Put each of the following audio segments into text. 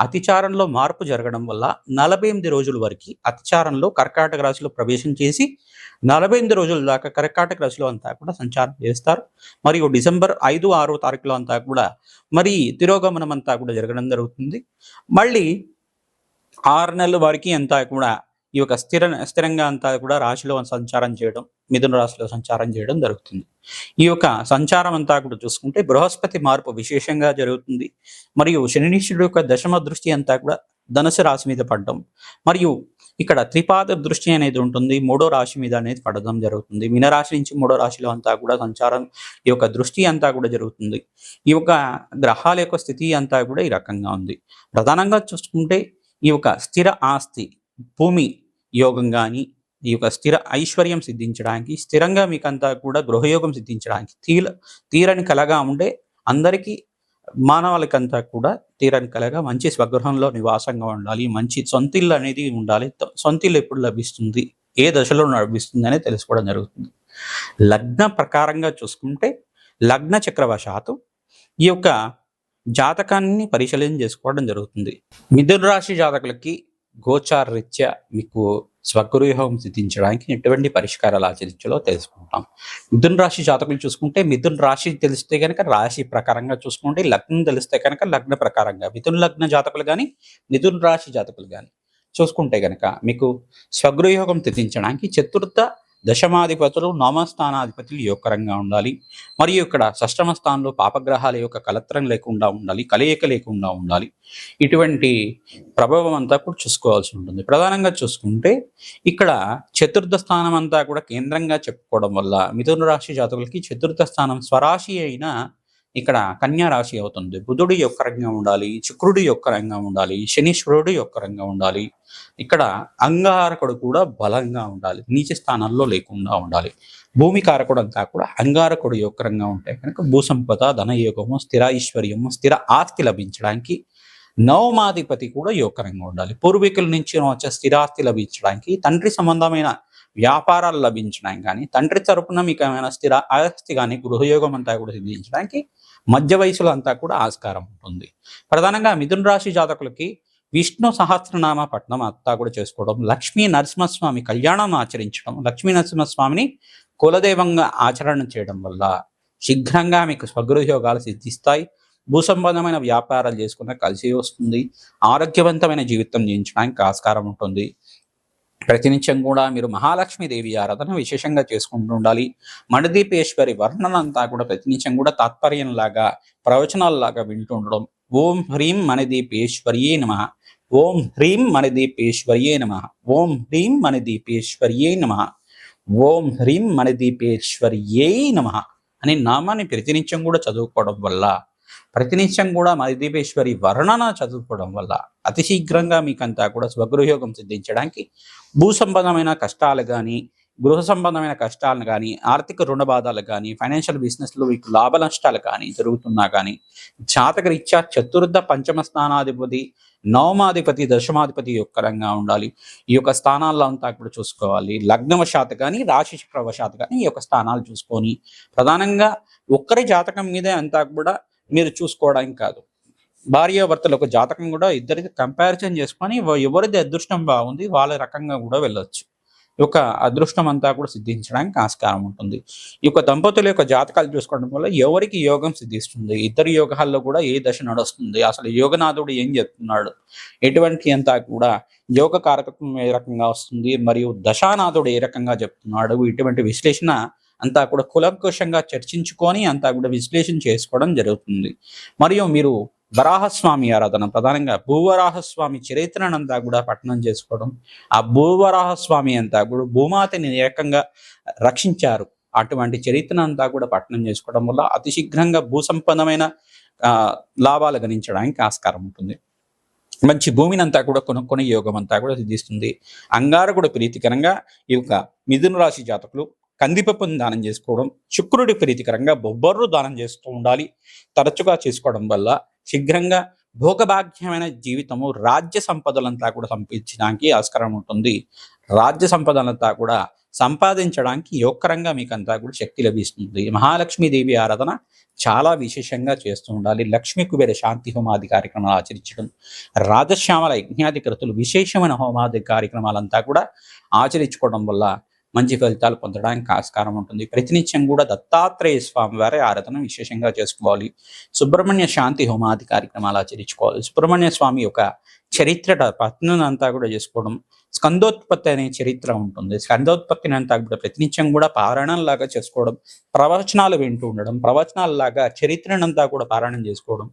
అతిచారంలో మార్పు జరగడం వల్ల నలభై ఎనిమిది రోజుల వరకు అతిచారంలో కర్కాటక రాశిలో ప్రవేశం చేసి నలభై ఎనిమిది రోజుల దాకా కర్కాటక రాశిలో అంతా కూడా సంచారం చేస్తారు. మరియు డిసెంబర్ ఐదు ఆరో తారీఖులో అంతా కూడా మరి తిరోగమనం అంతా కూడా జరగడం జరుగుతుంది. మళ్ళీ ఆరు నెలల వరకు అంతా కూడా ఈ యొక్క స్థిర స్థిరంగా అంతా కూడా రాశిలో సంచారం చేయడం మిథున రాశిలో సంచారం చేయడం జరుగుతుంది. ఈ యొక్క సంచారం అంతా కూడా చూసుకుంటే బృహస్పతి మార్పు విశేషంగా జరుగుతుంది. మరియు శనిశ్వరుడు యొక్క దశమ దృష్టి అంతా కూడా ధనుసు రాశి మీద పడడం. మరియు ఇక్కడ త్రిపాద దృష్టి అనేది ఉంటుంది. మూడో రాశి మీద అనేది పడడం జరుగుతుంది. మీనరాశి నుంచి మూడో రాశిలో అంతా కూడా సంచారం ఈ యొక్క దృష్టి అంతా కూడా జరుగుతుంది. ఈ యొక్క గ్రహాల యొక్క స్థితి అంతా కూడా ఈ రకంగా ఉంది. ప్రధానంగా చూసుకుంటే ఈ యొక్క స్థిర ఆస్తి భూమి యోగం కానీ ఈ యొక్క స్థిర ఐశ్వర్యం సిద్ధించడానికి స్థిరంగా మీకంతా కూడా గృహయోగం సిద్ధించడానికి తీల తీరని కలగా ఉండే అందరికీ మానవాళికంతా కూడా తీరని కలగా మంచి స్వగృహంలో నివాసంగా ఉండాలి. మంచి సొంతిల్లు అనేది ఉండాలి. త- సొంతిల్లు ఎప్పుడు లభిస్తుంది? ఏ దశలో లభిస్తుంది అనేది తెలుసుకోవడం జరుగుతుంది. లగ్న ప్రకారంగా చూసుకుంటే లగ్న చక్రవశాత్తు ఈ యొక్క జాతకాన్ని పరిశీలన చేసుకోవడం జరుగుతుంది. మిథున రాశి జాతకులకి గోచారరీత్యా మీకు స్వగృహం సిద్ధించడానికి ఎటువంటి పరిష్కారాలు ఆచరించాలో తెలుసుకుంటాం. మిథున్ రాశి జాతకులు చూసుకుంటే మిథున్ రాశి తెలిస్తే కనుక రాశి ప్రకారంగా చూసుకుంటే లగ్నం తెలిస్తే కనుక లగ్న ప్రకారంగా. మిథున్ లగ్న జాతకులు కానీ మిథున్ రాశి జాతకులు కానీ చూసుకుంటే కనుక మీకు స్వగృహయోగం సిద్ధించడానికి చతుర్థ దశమాధిపతులు నామస్థానాధిపతులు యోగకరంగా ఉండాలి. మరియు ఇక్కడ షష్టమ స్థానంలో పాపగ్రహాల యొక్క కలత్రం లేకుండా ఉండాలి కలయిక లేకుండా ఉండాలి. ఇటువంటి ప్రభావం అంతా కూడా చూసుకోవాల్సి ఉంటుంది. ప్రధానంగా చూసుకుంటే ఇక్కడ చతుర్థ స్థానం అంతా కూడా కేంద్రంగా చెప్పుకోవడం వల్ల మిథున రాశి జాతకులకి చతుర్థ స్థానం స్వరాశి అయిన ఇక్కడ కన్యా రాశి అవుతుంది. బుధుడు యొక్క రంగం ఉండాలి శుక్రుడు యొక్క రంగం ఉండాలి శనీశ్వరుడు యొక్క రంగం ఉండాలి. ఇక్కడ అంగారకుడు కూడా బలంగా ఉండాలి నీచ స్థానాల్లో లేకుండా ఉండాలి. భూమి కారకుడు అంతా కూడా అంగారకుడు యొక్క రంగం ఉంటే కనుక భూసంపద ధనయోగము స్థిర ఐశ్వర్యము స్థిర ఆస్తి లభించడానికి నవమాధిపతి కూడా యోగకరంగా ఉండాలి. పూర్వీకుల నుంచి వచ్చే స్థిరాస్తి లభించడానికి తండ్రి సంబంధమైన వ్యాపారాలు లభించడానికి కానీ తండ్రి తరపున మీకు ఏమైనా స్థిర ఆస్తి కానీ గృహయోగం అంతా కూడా సిద్ధించడానికి మధ్య వయసులో అంతా కూడా ఆస్కారం ఉంటుంది. ప్రధానంగా మిథున రాశి జాతకులకి విష్ణు సహస్రనామ పట్నం అంతా కూడా చేసుకోవడం లక్ష్మీ నరసింహస్వామి కళ్యాణం ఆచరించడం లక్ష్మీ నరసింహస్వామిని కులదైవంగా ఆచరణ చేయడం వల్ల శీఘ్రంగా మీకు స్వగృహయోగాలు సిద్ధిస్తాయి. భూ సంబంధమైన వ్యాపారాలు చేసుకున్న కలిసి వస్తుంది. ఆరోగ్యవంతమైన జీవితం జీవించడానికి ఆస్కారం ఉంటుంది. ప్రతినిత్యం కూడా మీరు మహాలక్ష్మీదేవి ఆరాధన విశేషంగా చేసుకుంటూ ఉండాలి. మణిదీపేశ్వరి వర్ణన అంతా కూడా ప్రతినిత్యం కూడా తాత్పర్యంలాగా ప్రవచనాల్లాగా వింటూ ఉండడం. ఓం హ్రీం మణిదీపేశ్వర్యే నమ. ఓం హ్రీం మణిదీపేశ్వర్యే నమ. ఓం హ్రీం మణిదీపేశ్వర్యే నమ. ఓం హ్రీం మణిదీపేశ్వర్యే నమ. అనే నామాన్ని ప్రతినిత్యం కూడా చదువుకోవడం వల్ల ప్రతినిత్యం కూడా మణిదీపేశ్వరి వర్ణన చదువుకోవడం వల్ల అతి శీఘ్రంగా మీకంతా కూడా స్వగృహయోగం సిద్ధించడానికి భూ సంబంధమైన కష్టాలు కానీ గృహ సంబంధమైన కష్టాలను కానీ ఆర్థిక రుణ బాధలు కానీ ఫైనాన్షియల్ బిజినెస్లో మీకు లాభ నష్టాలు కానీ జరుగుతున్నా కానీ జాతకరీత్యా చతుర్థ పంచమ స్థానాధిపతి నవమాధిపతి దశమాధిపతి యొక్కరంగా ఉండాలి. ఈ యొక్క స్థానాల్లో అంతా కూడా చూసుకోవాలి. లగ్నవశాత్ కానీ రాశి చక్రవశాత్ కానీ ఈ యొక్క స్థానాలు చూసుకొని ప్రధానంగా ఒక్కరి జాతకం మీదే అంతా కూడా మీరు చూసుకోవడానికి కాదు. భార్యాభర్తలు ఒక జాతకం కూడా ఇద్దరికి కంపారిజన్ చేసుకొని ఎవరిది అదృష్టం బాగుంది వాళ్ళ రకంగా కూడా వెళ్ళొచ్చు. ఈ యొక్క అదృష్టం అంతా కూడా సిద్ధించడానికి ఆస్కారం ఉంటుంది. ఈ యొక్క దంపతుల యొక్క జాతకాలు చూసుకోవడం వల్ల ఎవరికి యోగం సిద్ధిస్తుంది? ఇద్దరు యోగాల్లో కూడా ఏ దశ నడుస్తుంది? అసలు యోగనాథుడు ఏం చెప్తున్నాడు? ఎటువంటి అంతా కూడా యోగ కారకత్వం ఏ రకంగా వస్తుంది? మరియు దశానాథుడు ఏ రకంగా చెప్తున్నాడు? ఇటువంటి విశ్లేషణ అంతా కూడా కులంకుషంగా చర్చించుకొని అంతా కూడా విశ్లేషణ చేసుకోవడం జరుగుతుంది. మరియు మీరు వరాహస్వామి ఆరాధన ప్రధానంగా భూవరాహస్వామి చరిత్రను అంతా కూడా పఠనం చేసుకోవడం ఆ భూవరాహస్వామి అంతా కూడా భూమాతని ఏకంగా రక్షించారు. అటువంటి చరిత్రను అంతా కూడా పఠనం చేసుకోవడం వల్ల అతి శీఘ్రంగా భూసంపన్నమైన లాభాలు గణించడానికి ఆస్కారం ఉంటుంది. మంచి భూమిని అంతా కూడా కొనుక్కునే యోగం అంతా కూడా సిద్ధిస్తుంది. అంగారకుడు ప్రీతికరంగా ఈ యొక్క మిథున రాశి జాతకులు కందిపప్పును దానం చేసుకోవడం శుక్రుడి ప్రీతికరంగా బొబ్బర్రు దానం చేస్తూ ఉండాలి. తరచుగా చేసుకోవడం వల్ల శీఘ్రంగా భోగభాగ్యమైన జీవితము రాజ్య సంపదలంతా కూడా సంపించడానికి ఆస్కారం ఉంటుంది. రాజ్య సంపదలంతా కూడా సంపాదించడానికి యోగకరంగా మీకు అంతా కూడా శక్తి లభిస్తుంది. మహాలక్ష్మీదేవి ఆరాధన చాలా విశేషంగా చేస్తూ ఉండాలి. లక్ష్మీ కుబేర శాంతి హోమాది కార్యక్రమాలు ఆచరించడం రాజశ్యామల యజ్ఞాది కృతులు విశేషమైన హోమాది కార్యక్రమాలంతా కూడా ఆచరించుకోవడం వల్ల మంచి ఫలితాలు పొందడానికి ఆస్కారం ఉంటుంది. ప్రతినిత్యం కూడా దత్తాత్రేయ స్వామి వారి ఆరాధన విశేషంగా చేసుకోవాలి. సుబ్రహ్మణ్య శాంతి హోమాది కార్యక్రమాలు ఆచరించుకోవాలి. సుబ్రహ్మణ్య స్వామి యొక్క చరిత్ర పత్నంతా కూడా చేసుకోవడం స్కందోత్పత్తి అనే చరిత్ర ఉంటుంది. స్కందోత్పత్తిని అంతా కూడా ప్రతినిత్యం కూడా పారాయణంలాగా చేసుకోవడం ప్రవచనాలు వింటూ ఉండడం ప్రవచనాలలాగా చరిత్రనంతా కూడా పారాయణం చేసుకోవడం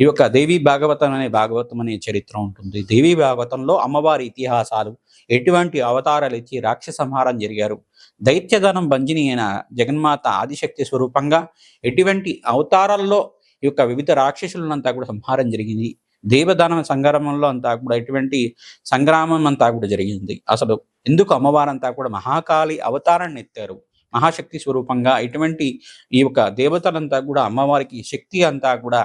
ఈ యొక్క దేవి భాగవతం అనే భాగవతం అనే చరిత్ర ఉంటుంది. దేవి భాగవతంలో అమ్మవారి ఇతిహాసాలు ఎటువంటి అవతారాలు ఇచ్చి రాక్షసంహారం జరిగారు. దైత్యధనం బంజిని అయిన జగన్మాత ఆదిశక్తి స్వరూపంగా ఎటువంటి అవతారాల్లో ఈ యొక్క వివిధ రాక్షసులంతా కూడా సంహారం జరిగింది. దేవధనం సంగ్రామంలో అంతా కూడా ఎటువంటి సంగ్రామం అంతా కూడా జరిగింది. అసలు ఎందుకు అమ్మవారంతా కూడా మహాకాళి అవతారాన్ని ఎత్తారు? మహాశక్తి స్వరూపంగా ఇటువంటి ఈ యొక్క దేవతలంతా కూడా అమ్మవారికి శక్తి అంతా కూడా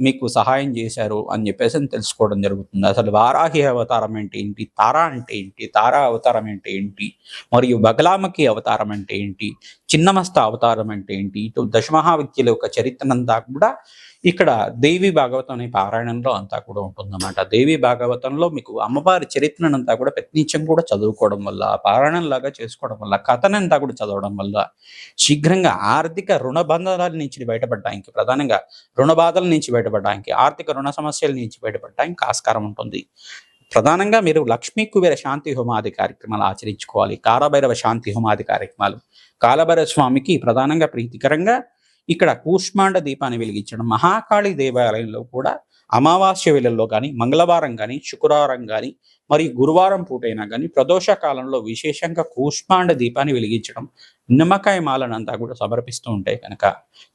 మీకు సహాయం చేశారు అని చెప్పేసి తెలుసుకోవడం జరుగుతుంది. అసలు వారాహి అవతారం అంటే ఏంటి? తారా అంటే ఏంటి? తారా అవతారం అంటే ఏంటి? మరియు బగలామకి అవతారం అంటే ఏంటి? చిన్నమస్త అవతారం అంటే ఏంటి? ఇటు దశమహావిద్యల యొక్క చరిత్రనంతా కూడా ఇక్కడ దేవి భాగవతం అనే పారాయణంలో అంతా కూడా ఉంటుందన్నమాట. దేవి భాగవతంలో మీకు అమ్మవారి చరిత్రనంతా కూడా ప్రతినిత్యం కూడా చదువుకోవడం వల్ల పారాయణం లాగా చేసుకోవడం వల్ల కథనంతా కూడా చదవడం వల్ల శీఘ్రంగా ఆర్థిక రుణ బంధాల నుంచి బయటపడడానికి ప్రధానంగా రుణ బాధల నుంచి బయటపడడానికి ఆర్థిక రుణ సమస్యల నుంచి బయటపడడానికి ఆస్కారం ఉంటుంది. ప్రధానంగా మీరు లక్ష్మీ కుబేర శాంతి హోమాది కార్యక్రమాలు ఆచరించుకోవాలి. కాలభైరవ శాంతి హోమాది కార్యక్రమాలు. కాలభైరవ స్వామికి ప్రధానంగా ప్రీతికరంగా ఇక్కడ కూష్మాండ దీపాన్ని వెలిగించడం మహాకాళి దేవాలయంలో కూడా అమావాస్య వేళల్లో కానీ మంగళవారం కానీ శుక్రవారం కానీ మరియు గురువారం పూటైనా కానీ ప్రదోష కాలంలో విశేషంగా కూష్మాండ దీపాన్ని వెలిగించడం నిమ్మకాయ మాలనంతా కూడా సమర్పిస్తూ ఉంటే కనుక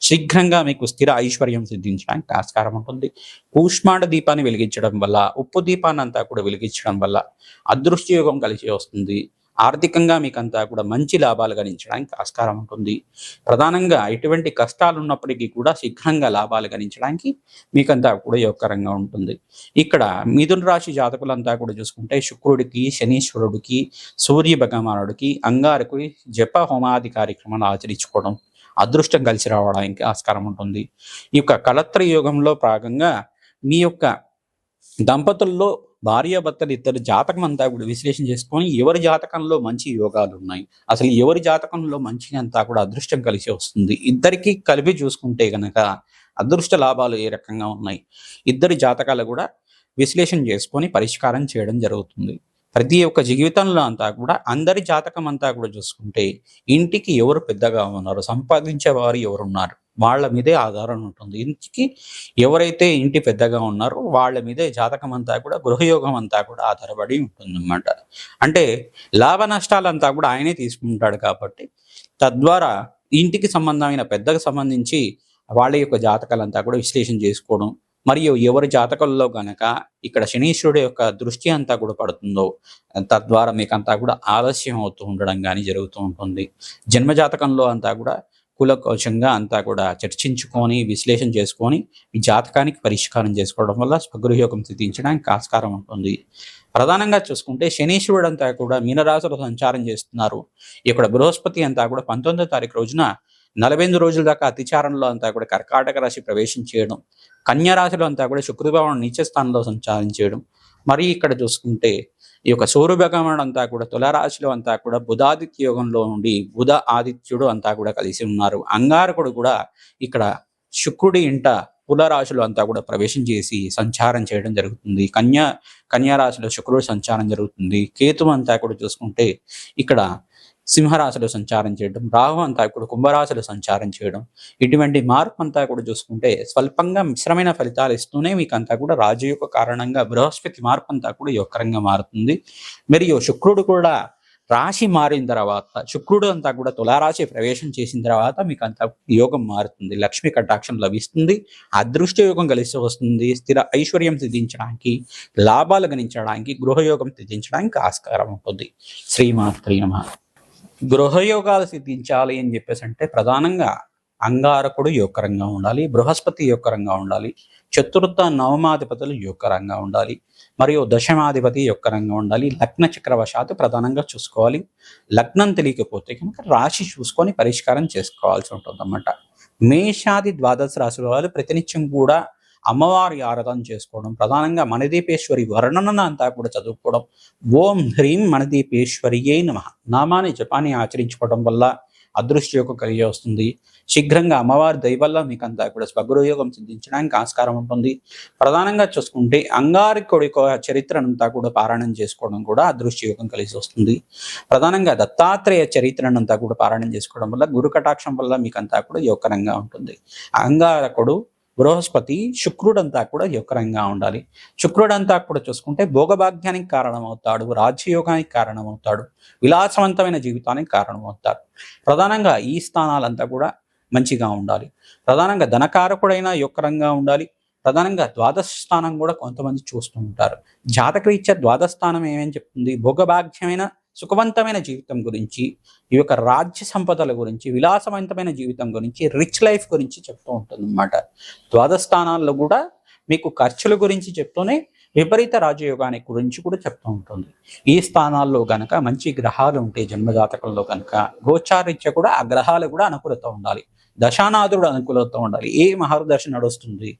శీఘ్రంగా మీకు స్థిర ఐశ్వర్యం సిద్ధించడానికి ఆస్కారం ఉంటుంది. కూష్మాండ దీపాన్ని వెలిగించడం వల్ల ఉప్పు దీపాన్ని అంతా కూడా వెలిగించడం వల్ల అదృష్టయోగం కలిసి వస్తుంది. ఆర్థికంగా మీకంతా కూడా మంచి లాభాలు గణించడానికి ఆస్కారం ఉంటుంది. ప్రధానంగా ఎటువంటి కష్టాలు ఉన్నప్పటికీ కూడా శీఘ్రంగా లాభాలు గణించడానికి మీకంతా కూడా యోగకరంగా ఉంటుంది. ఇక్కడ మిథున రాశి జాతకులంతా కూడా చూసుకుంటే శుక్రుడికి శనీశ్వరుడికి సూర్య భగవానుడికి అంగారుకి జప హోమాది కార్యక్రమాలు ఆచరించుకోవడం అదృష్టం కలిసి రావడానికి ఆస్కారం ఉంటుంది. ఈ యొక్క కలత్ర యోగంలో భాగంగా మీ యొక్క దంపతుల్లో భార్యాభర్తలు ఇద్దరు జాతకం అంతా కూడా విశ్లేషణ చేసుకొని ఎవరి జాతకంలో మంచి యోగాలు ఉన్నాయి అసలు ఎవరి జాతకంలో మంచి అంతా కూడా అదృష్టం కలిసి వస్తుంది. ఇద్దరికి కలిపి చూసుకుంటే గనక అదృష్ట లాభాలు ఏ రకంగా ఉన్నాయి? ఇద్దరి జాతకాలు కూడా విశ్లేషణ చేసుకొని పరిష్కారం చేయడం జరుగుతుంది. ప్రతి ఒక్క జీవితంలో అంతా కూడా అందరి జాతకం అంతా కూడా చూసుకుంటే ఇంటికి ఎవరు పెద్దగా ఉన్నారు సంపాదించే వారు ఎవరున్నారు? వాళ్ళ మీదే ఆధారం ఉంటుంది. ఇంటికి ఎవరైతే ఇంటి పెద్దగా ఉన్నారో వాళ్ళ మీదే జాతకం అంతా కూడా గృహయోగం అంతా కూడా ఆధారపడి ఉంటుందన్నమాట. అంటే లాభ నష్టాలంతా కూడా ఆయనే తీసుకుంటాడు కాబట్టి తద్వారా ఇంటికి సంబంధమైన పెద్దకు సంబంధించి వాళ్ళ యొక్క జాతకాలంతా కూడా విశ్లేషణ చేసుకోవడం మరియు ఎవరి జాతకంలో గనక ఇక్కడ శనీశ్వరుడు యొక్క దృష్టి అంతా కూడా పడుతుందో తద్వారా మీకు అంతా కూడా ఆలస్యం అవుతూ ఉండడం కానీ జరుగుతూ ఉంటుంది. జన్మ జాతకంలో అంతా కూడా కూలకోశంగా అంతా కూడా చర్చించుకొని విశ్లేషణ చేసుకొని ఈ జాతకానికి పరిష్కారం చేసుకోవడం వల్ల స్వగృహయోగం సిద్ధించడానికి ఆస్కారం ఉంటుంది. ప్రధానంగా చూసుకుంటే శనీశ్వరుడు అంతా కూడా మీనరాశులు సంచారం చేస్తున్నారు. ఇక్కడ బృహస్పతి అంతా కూడా పంతొమ్మిదో తారీఖు రోజున నలభై ఎనిమిది రోజుల దాకా అతిచారంలో అంతా కూడా కర్కాటక రాశి ప్రవేశం చేయడం కన్యా రాశిలో అంతా కూడా శుక్రభావం నీచ స్థానంలో సంచారం చేయడం. మరి ఇక్కడ చూసుకుంటే ఈ యొక్క సూర్య అంతా కూడా తులారాశిలో అంతా కూడా బుధాదిత్య యోగంలో ఉండి బుధ ఆదిత్యుడు అంతా కూడా కలిసి ఉన్నారు. అంగారకుడు కూడా ఇక్కడ శుక్రుడి ఇంట కులరాశులు అంతా కూడా ప్రవేశం చేసి సంచారం చేయడం జరుగుతుంది. కన్యా కన్యా రాశిలో శుక్రుడు సంచారం జరుగుతుంది. కేతు అంతా కూడా చూసుకుంటే ఇక్కడ సింహరాశిలో సంచారం చేయడం రాహు అంతా కూడా కుంభరాశిలో సంచారం చేయడం ఇటువంటి మార్పు అంతా కూడా చూసుకుంటే స్వల్పంగా మిశ్రమైన ఫలితాలు ఇస్తూనే మీకు అంతా కూడా రాజయోగ కారణంగా బృహస్పతి మార్పు అంతా కూడా యొక్కరంగా మారుతుంది. మరియు శుక్రుడు కూడా రాశి మారిన తర్వాత శుక్రుడు అంతా కూడా తులారాశి ప్రవేశం చేసిన తర్వాత మీకు అంతా యోగం మారుతుంది. లక్ష్మి కటాక్షం లభిస్తుంది. అదృష్ట యోగం కలిసి వస్తుంది. స్థిర ఐశ్వర్యం సిద్ధించడానికి లాభాలు గణించడానికి గృహయోగం సిద్ధించడానికి ఆస్కారం ఉంటుంది. శ్రీమాత్రి నమ. గృహయోగాలు సిద్ధించాలి అని చెప్పేసి అంటే ప్రధానంగా అంగారకుడు యోగకరంగా ఉండాలి బృహస్పతి యోగకరంగా ఉండాలి చతుర్థ నవమాధిపతులు యోగకరంగా ఉండాలి మరియు దశమాధిపతి యోగకరంగా ఉండాలి లగ్న చక్రవశాత్తు ప్రధానంగా చూసుకోవాలి. లగ్నం తెలియకపోతే కనుక రాశి చూసుకొని పరిష్కారం చేసుకోవాల్సి ఉంటుంది అన్నమాట మేషాది ద్వాదశ రాశుల వాళ్ళు ప్రతినిత్యం కూడా అమ్మవారి ఆరాధన చేసుకోవడం ప్రధానంగా మణిదీపేశ్వరి వర్ణనను అంతా కూడా చదువుకోవడం ఓం హ్రీం మణిదీపేశ్వరియే నమ. నామాన్ని జపాన్ని ఆచరించుకోవడం వల్ల అదృష్టయోగం కలిగి వస్తుంది. శీఘ్రంగా అమ్మవారి దయ వల్ల మీకు అంతా కూడా స్వగృహయోగం సిద్ధించడానికి ఆస్కారం ఉంటుంది. ప్రధానంగా చూసుకుంటే అంగారికుడి యొక్క చరిత్రనంతా కూడా పారాయణం చేసుకోవడం కూడా అదృష్టయోగం కలిసి వస్తుంది. ప్రధానంగా దత్తాత్రేయ చరిత్రనంతా కూడా పారాయణం చేసుకోవడం వల్ల గురు కటాక్షం వల్ల మీకు అంతా కూడా యోగకరంగా ఉంటుంది. అంగారకుడు బృహస్పతి శుక్రుడంతా కూడా యుక్రంగా ఉండాలి. శుక్రుడంతా కూడా చూసుకుంటే భోగభాగ్యానికి కారణమవుతాడు రాజ్యయోగానికి కారణమవుతాడు విలాసవంతమైన జీవితానికి కారణమవుతాడు. ప్రధానంగా ఈ స్థానాలంతా కూడా మంచిగా ఉండాలి. ప్రధానంగా ధనకారకుడైన యొక్కరంగా ఉండాలి. ప్రధానంగా ద్వాదశ స్థానం కూడా కొంతమంది చూస్తూ ఉంటారు. జాతకరీత్యా ద్వాదశ స్థానం ఏమేమి చెప్తుంది? భోగభాగ్యమైన సుఖవంతమైన జీవితం గురించి ఈ యొక్క రాజ్య సంపదల గురించి విలాసవంతమైన జీవితం గురించి రిచ్ లైఫ్ గురించి చెప్తూ ఉంటుంది అనమాట ద్వాదశ కూడా మీకు ఖర్చుల గురించి చెప్తూనే విపరీత రాజయోగానికి గురించి కూడా చెప్తూ ఉంటుంది. ఈ స్థానాల్లో కనుక మంచి గ్రహాలు ఉంటే జన్మజాతకంలో కనుక గోచారీత్య కూడా ఆ గ్రహాలు కూడా అనుకూలత ఉండాలి. దశానాథుడు అనుకూలత ఉండాలి. ఏ మహర్దశ నడుస్తుంది?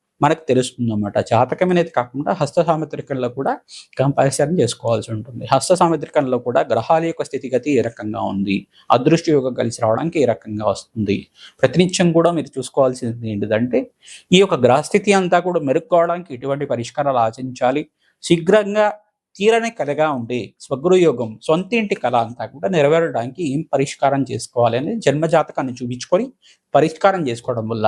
మనకు తెలుస్తుంది అన్నమాట జాతకం అనేది కాకుండా హస్త సాముద్రికంలో కూడా కంపారిజన్ చేసుకోవాల్సి ఉంటుంది. హస్త సాముద్రికంలో కూడా గ్రహాల యొక్క స్థితిగతి ఏ రకంగా ఉంది? అదృష్ట యోగం కలిసి రావడానికి ఏ రకంగా వస్తుంది? ప్రతినిత్యం కూడా మీరు చూసుకోవాల్సింది ఏంటిదంటే ఈ యొక్క గ్రహస్థితి అంతా కూడా మెరుక్కోవడానికి ఎటువంటి పరిష్కారాలు ఆచరించాలి శీఘ్రంగా తీరని కలగా ఉండే స్వగృయోగం సొంత ఇంటి కళ అంతా కూడా నెరవేరడానికి ఏం పరిష్కారం చేసుకోవాలి అనేది జన్మజాతకాన్ని చూపించుకొని పరిష్కారం చేసుకోవడం వల్ల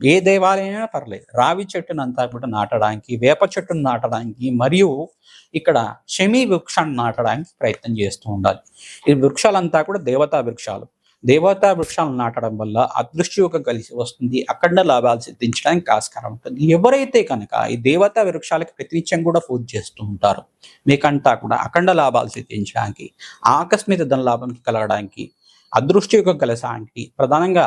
ఏ దేవాలయమైనా పర్లేదు. రావి చెట్టును అంతా కూడా నాటడానికి వేప చెట్టును నాటడానికి మరియు ఇక్కడ షమి వృక్షాన్ని నాటడానికి ప్రయత్నం చేస్తూ ఉండాలి. ఈ వృక్షాలంతా కూడా దేవతా వృక్షాలు. దేవతా వృక్షాలను నాటడం వల్ల అదృష్టయోగం కలిసి వస్తుంది. అఖండ లాభాలు సిద్ధించడానికి ఆస్కారం ఉంటుంది. ఎవరైతే కనుక ఈ దేవతా వృక్షాలకి ప్రతినిత్యం కూడా పూజ చేస్తూ ఉంటారు మీకంతా కూడా అఖండ లాభాలు సిద్ధించడానికి ఆకస్మిక ధన లాభం కలగడానికి అదృష్టయోగం కలసడానికి ప్రధానంగా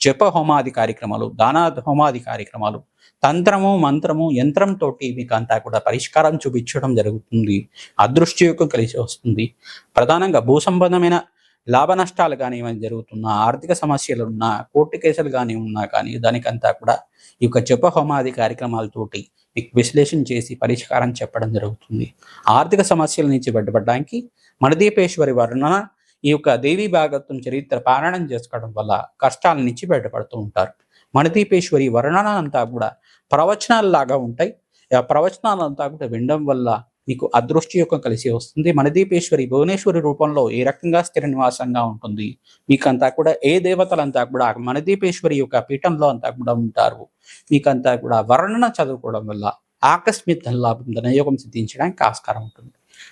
జప హోమాది కార్యక్రమాలు దానా హోమాది కార్యక్రమాలు తంత్రము మంత్రము యంత్రంతో మీకు అంతా కూడా పరిష్కారం చూపించడం జరుగుతుంది. అదృష్టయోగం కలిసి వస్తుంది. ప్రధానంగా భూ సంబంధమైన లాభ నష్టాలు కానీ ఏమైనా జరుగుతున్నా ఆర్థిక సమస్యలు ఉన్నా కోర్టు కేసులు కానీ ఉన్నా కానీ దానికంతా కూడా ఈ యొక్క జప హోమాది కార్యక్రమాలతోటి మీకు విశ్లేషణ చేసి పరిష్కారం చెప్పడం జరుగుతుంది. ఆర్థిక సమస్యల నుంచి బయటపడడానికి మణదీపేశ్వరి వర్ణన ఈ యొక్క దేవి భాగత్వం చరిత్ర పారాయణం చేసుకోవడం వల్ల కష్టాల నుంచి బయటపడుతూ ఉంటారు. మణిదీపేశ్వరి వర్ణన అంతా కూడా ప్రవచనాలు లాగా ఉంటాయి. ఆ ప్రవచనాలంతా కూడా వినడం వల్ల మీకు అదృష్టి యొక్క కలిసి వస్తుంది. మణిదీపేశ్వరి భువనేశ్వరి రూపంలో ఏ రకంగా స్థిర నివాసంగా ఉంటుంది? మీకంతా కూడా ఏ దేవతలంతా కూడా మణిదీపేశ్వరి యొక్క పీఠంలో అంతా కూడా ఉంటారు. మీకంతా కూడా వర్ణన చదువుకోవడం వల్ల ఆకస్మిక ధనలాభం ధనయోగం సిద్ధించడానికి ఆస్కారం ఉంటుంది.